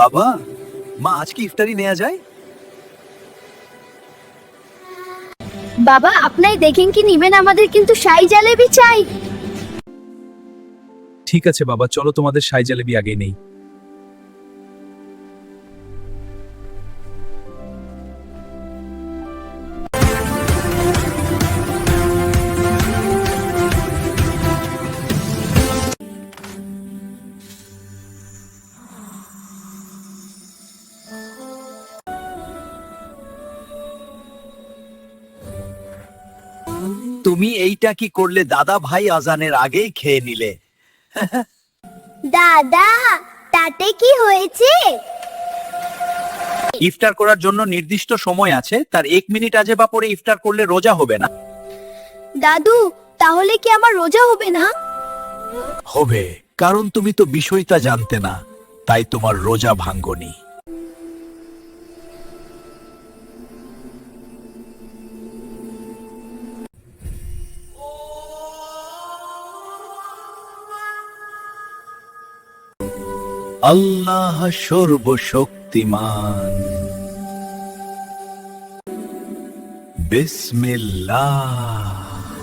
বাবা মা আজকে ইফতারি নেওয়া যায়? বাবা আপনাই দেখেন কি নিবেন আমাদের কিন্তু সাই জালেবি চাই। ঠিক আছে বাবা চলো তোমাদের সাই জালেবি আগে নেই। তুমি এইটা কি করলে দাদা ভাই আজানের আগেই খেয়ে নিলে? দাদা তাতে কি হয়েছে? ইফতার করার জন্য নির্দিষ্ট সময় আছে তার এক মিনিট আজে বা পরে ইফতার করলে রোজা হবে না। দাদু তাহলে কি আমার রোজা হবে না? হবে কারণ তুমি তো বিষয়টা জানতে না তাই তোমার রোজা ভাঙ্গনি। আল্লাহ সর্বশক্তিমান। বিসমিল্লাহ।